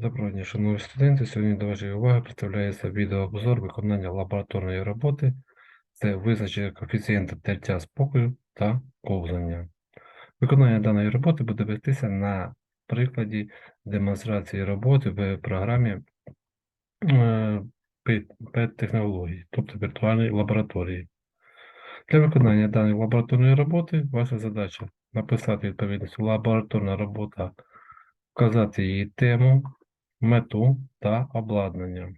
Доброго дня, шановні студенти. Сьогодні до вашої уваги представляється відеообзор виконання лабораторної роботи. Це визначення коефіцієнта тертя спокою та ковзання. Виконання даної роботи буде вестися на прикладі демонстрації роботи в програмі е, ПЕТ-технологій, тобто віртуальної лабораторії. Для виконання даної лабораторної роботи ваша задача написати відповідність лабораторна робота, вказати її тему, мету та обладнання.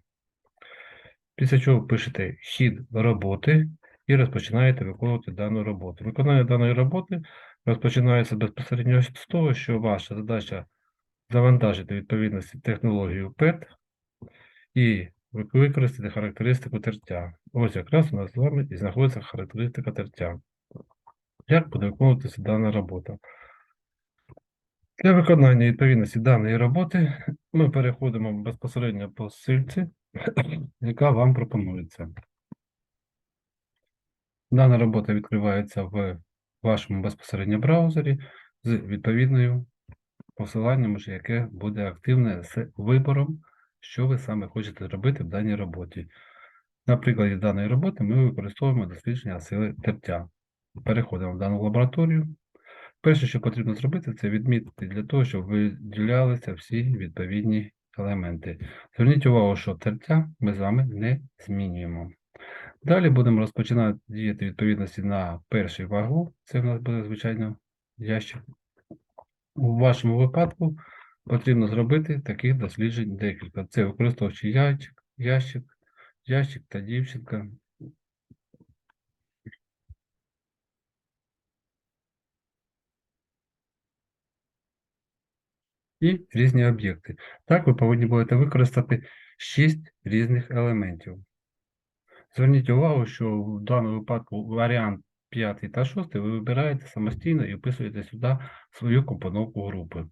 Після чого пишете хід роботи і розпочинаєте виконувати дану роботу. Виконання даної роботи розпочинається безпосередньо з того, що ваша задача завантажити відповідності технологію PET і використати характеристику тертя. Ось якраз у нас з вами і знаходиться характеристика тертя. Як буде виконуватися дана робота? Для виконання відповідності даної роботи ми переходимо безпосередньо по ссылці, яка вам пропонується. Дана робота відкривається в вашому безпосередньо браузері з відповідною посиланням, яке буде активне з вибором, що ви саме хочете зробити в даній роботі. На прикладі даної роботи ми використовуємо дослідження сили тертя. Переходимо в дану лабораторію. Перше, що потрібно зробити, це відмітити для того, щоб виділялися всі відповідні елементи. Зверніть увагу, що тертя ми з вами не змінюємо. Далі будемо розпочинати діяти відповідності на перший вагу. Це в нас буде, звичайно, ящик. У вашому випадку потрібно зробити таких досліджень декілька. Це використовуючи ящик, ящик, ящик та дівчинка. І різні об'єкти. Так ви повинні будете використати 6 різних елементів. Зверніть увагу, що в даному випадку варіант 5 та 6 ви вибираєте самостійно і вписуєте сюди свою компоновку групи.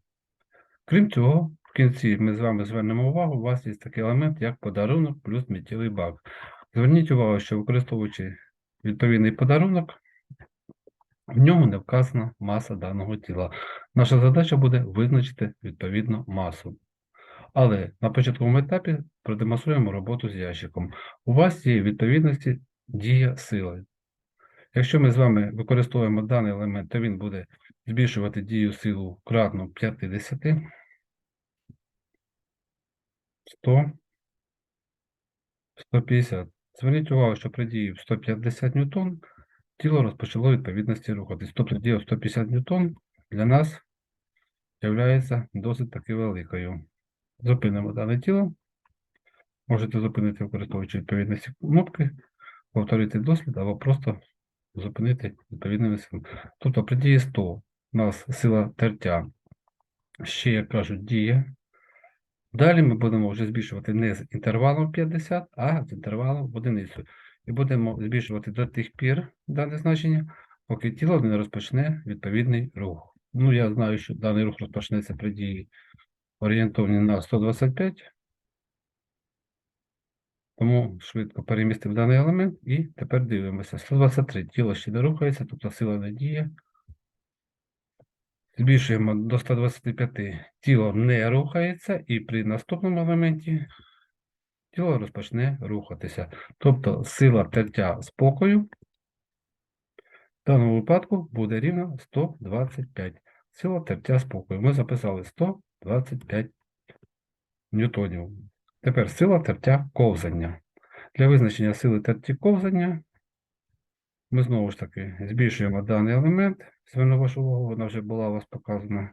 Крім цього, в кінці ми з вами звернемо увагу, у вас є такий елемент, як подарунок плюс миттєвий бак. Зверніть увагу, що використовуючи відповідний подарунок, в ньому не вказана маса даного тіла. Наша задача буде визначити відповідну масу. Але на початковому етапі продемонструємо роботу з ящиком. У вас є відповідності дія сили. Якщо ми з вами використовуємо даний елемент, то він буде збільшувати дію силу кратно 50, 100, 150. Зверніть увагу, що при дії 150 ньютон тіло розпочало відповідності рухатись. Тобто дія в 150 ньютон для нас є досить таки великою. Зупинимо дане тіло. Можете зупинити, використовуючи відповідні кнопки, повторити дослід або просто зупинити відповідними силами. Тобто при дії 100 у нас сила тертя ще, як кажуть, діє. Далі ми будемо вже збільшувати не з інтервалом 50, а з інтервалом в одиницю. І будемо збільшувати до тих пір дане значення, поки тіло не розпочне відповідний рух. Ну, я знаю, що даний рух розпочнеться при дії орієнтовні на 125. Тому швидко перемістив даний елемент і тепер дивимося. 123. Тіло ще не рухається, тобто сила не діє. Збільшуємо до 125. Тіло не рухається, і при наступному елементі тіло розпочне рухатися. Тобто сила тертя спокою в даному випадку буде рівна 125. Сила тертя спокою. Ми записали 125 ньютонів. Тепер сила тертя ковзання. Для визначення сили терті ковзання ми знову ж таки збільшуємо даний елемент. Зверну вашу увагу, вона вже була у вас показана.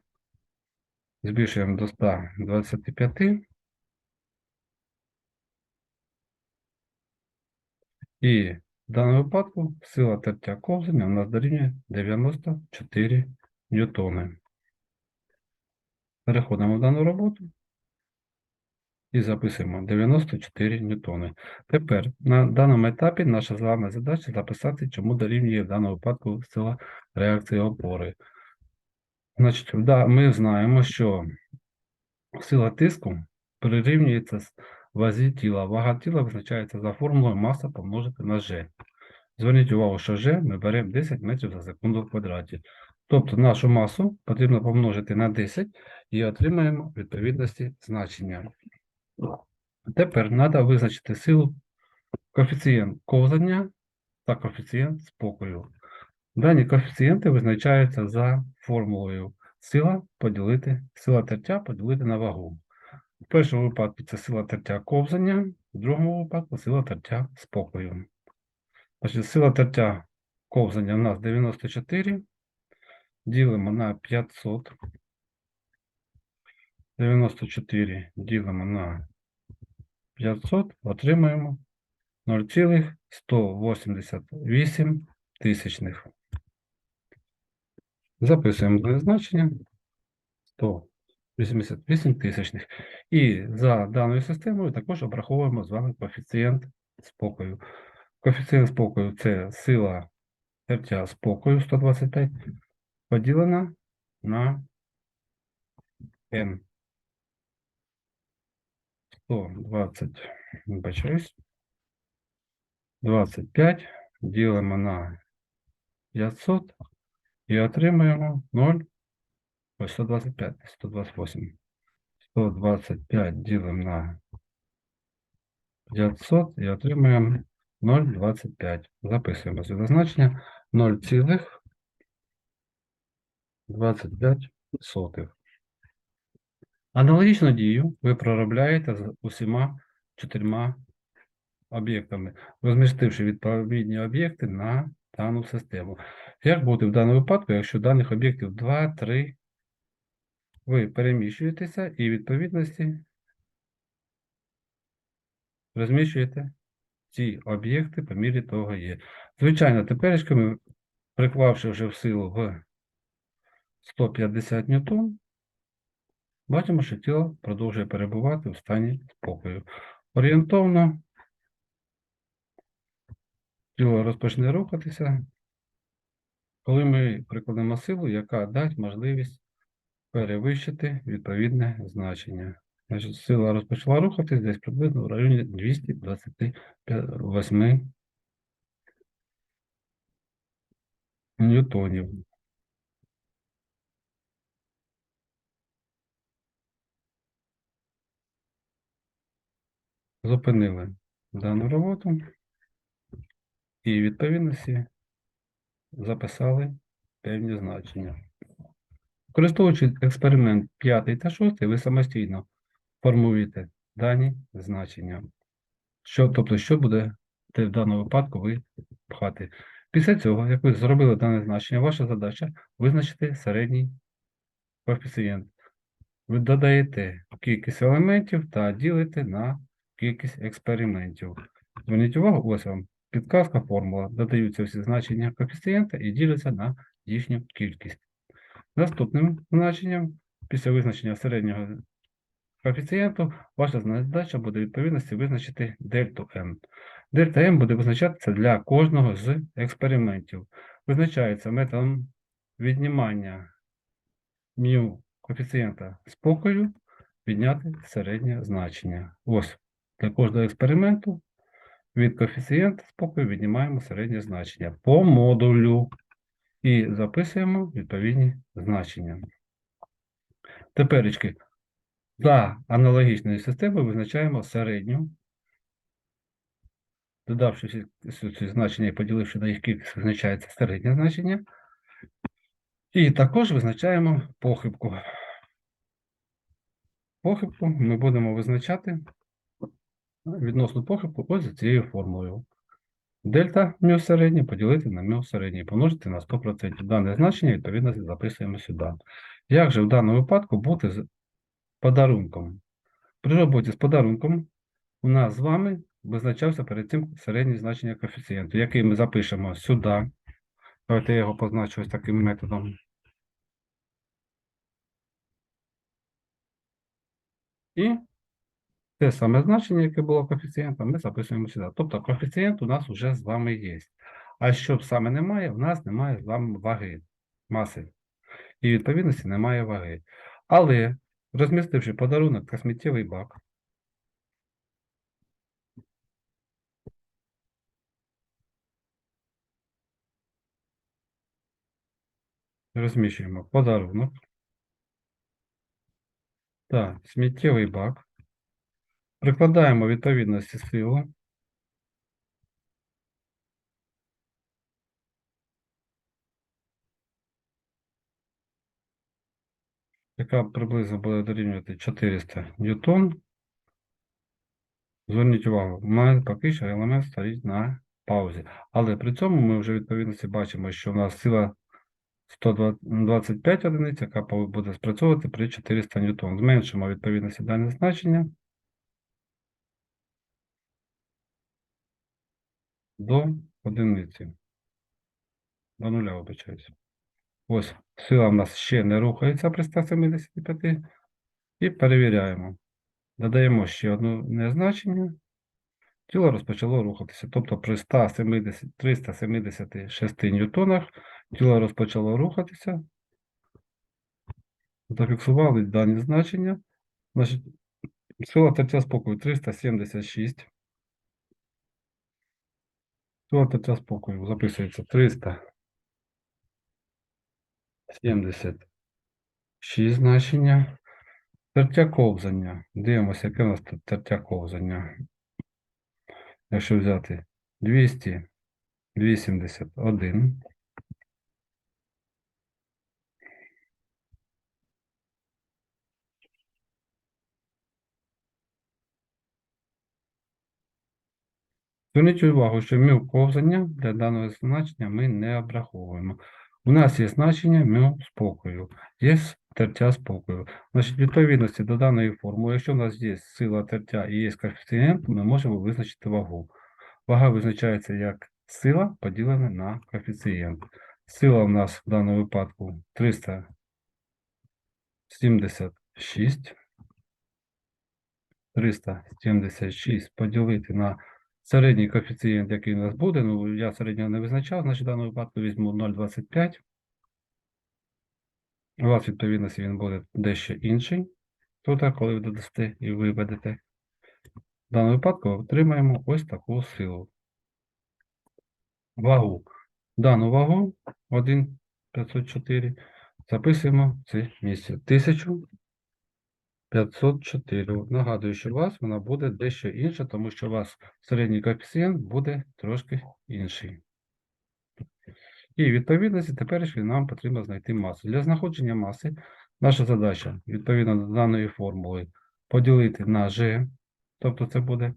Збільшуємо до 125. І в даному випадку сила тертя ковзання у нас дорівнює 94 ньютони. Переходимо в дану роботу і записуємо 94 ньютони. Тепер на даному етапі наша з вами задача записати, чому дорівнює в даному випадку сила реакції опори. Значить, да, ми знаємо, що сила тиску прирівнюється з вазі тіла. Вага тіла визначається за формулою маса помножити на G. Зверніть увагу, що G ми беремо 10 метрів за секунду в квадраті. Тобто нашу масу потрібно помножити на 10 і отримаємо відповідності значення. Тепер треба визначити силу коефіцієнт ковзання та коефіцієнт спокою. Дані коефіцієнти визначаються за формулою сила поділити, сила тертя поділити на вагу. В першому випадку це сила тертя ковзання, в другому випадку сила тертя спокою. Значить, сила тертя ковзання у нас 94. Ділимо на 500. 94 ділимо на 500, отримаємо 0,188 тисячних. Записуємо дане значення 188 тисячних. І за даною системою також обраховуємо з вами коефіцієнт спокою. Коефіцієнт спокою це сила тертя спокою 125 поділена на n. 120, вибачаюсь, 25 ділимо на 500 і отримаємо 0, ось 125, 128. 125 ділимо на 500 і отримаємо 0,25. Записуємо сюди значення 0,25. Аналогічну дію ви проробляєте з усіма чотирма об'єктами, розмістивши відповідні об'єкти на дану систему. Як буде в даному випадку, якщо даних об'єктів 2, 3, ви переміщуєтеся і відповідності розміщуєте ці об'єкти по мірі того є. Звичайно, теперечки ми, приклавши вже в силу в 150 ньютон, бачимо, що тіло продовжує перебувати в стані спокою. Орієнтовно тіло розпочне рухатися, коли ми прикладемо силу, яка дасть можливість перевищити відповідне значення. Значить, сила розпочала рухатись десь приблизно в районі 228 ньютонів. Зупинили дану роботу і відповідності записали певні значення. Користуючись експеримент 5 та 6, ви самостійно формуєте дані значення. Що, тобто, що буде в даному випадку ви пхати. Після цього, як ви зробили дане значення, ваша задача визначити середній коефіцієнт. Ви додаєте кількість елементів та ділите на кількість експериментів. Зверніть увагу, ось вам підказка, формула. Додаються всі значення коефіцієнта і діляться на їхню кількість. Наступним значенням, після визначення середнього коефіцієнту, ваша задача буде відповідності визначити дельту m. Дельта m буде визначатися для кожного з експериментів. Визначається методом віднімання μ коефіцієнта спокою, відняти середнє значення. Ось для кожного експерименту від коефіцієнта спокою віднімаємо середнє значення по модулю і записуємо відповідні значення. Теперечки, за аналогічною системою визначаємо середню, додавши ці значення і поділивши на їх кількість, визначається середнє значення. І також визначаємо похибку. Похибку ми будемо визначати відносно похибку ось за цією формулою. Дельта мю середній поділити на мю середній, помножити на 100%. Дане значення, відповідно, записуємо сюди. Як же в даному випадку бути з подарунком? При роботі з подарунком у нас з вами визначався перед цим середнє значення коефіцієнту, який ми запишемо сюди. Давайте я його позначу ось таким методом. І те саме значення, яке було коефіцієнтом, ми записуємо сюди. Тобто коефіцієнт у нас вже з вами є. А щоб саме немає, в нас немає з вами ваги, маси. І відповідності немає ваги. Але, розмістивши подарунок та сміттєвий бак, Розміщуємо подарунок. Так, сміттєвий бак. Прикладаємо відповідності силу. яка приблизно буде дорівнювати 400 ньютон. Зверніть увагу, поки що елемент стоїть на паузі. Але при цьому ми вже відповідності бачимо, що у нас сила 125 одиниць, яка буде спрацьовувати при 400 ньютон. Зменшимо відповідності дане значення до одиниці. До нуля вибачаюся. Ось сила в нас ще не рухається при 175 і перевіряємо. Додаємо ще одне значення. Тіло розпочало рухатися. Тобто при 170, 376 ньютонах тіло розпочало рухатися. Зафіксували дані значення. Значить, сила тертя спокою 376. Сила тертя спокою записується 376 значення. Тертя ковзання. Дивимося, яке у нас тертя ковзання. Якщо взяти 281. Зверніть увагу, що мю ковзання для даного значення ми не обраховуємо. У нас є значення мю спокою, є тертя спокою. Значить, відповідності до даної формули, якщо у нас є сила тертя і є коефіцієнт, ми можемо визначити вагу. Вага визначається як сила поділена на коефіцієнт. Сила у нас в даному випадку 376. 376 поділити на середній коефіцієнт, який у нас буде. Ну, я середнього не визначав, значить в даному випадку візьму 0,25. У вас відповідності він буде дещо інший. Тут, коли ви додасте і виведете. В даному випадку отримаємо ось таку силу. Вагу. Дану вагу 1,504 записуємо в це місце. 1504. Нагадую, що у вас вона буде дещо інша, тому що у вас середній коефіцієнт буде трошки інший. І відповідності тепер ще нам потрібно знайти масу. Для знаходження маси наша задача відповідно до даної формули поділити на G, тобто це буде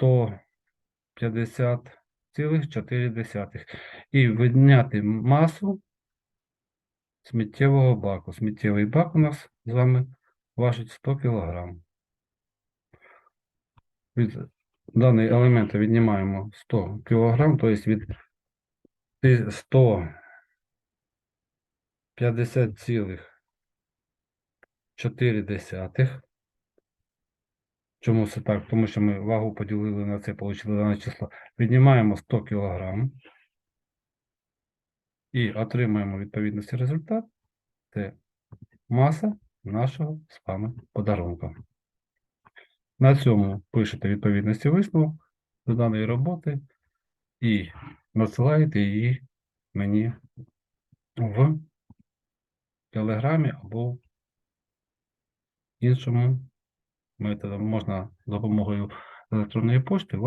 150,4 і відняти масу сміттєвого баку. Сміттєвий бак у нас з вами важить 100 кг. Від даної елемента віднімаємо 100 кг, тобто від 150,4. Чому це так? Тому що ми вагу поділили на це, отримали дане число. Віднімаємо 100 кг і отримаємо відповідності результат. Це маса нашого з вами подарунка. На цьому пишете відповідності висновок до даної роботи і надсилаєте її мені в Телеграмі або іншому методом. Можна за допомогою електронної пошти.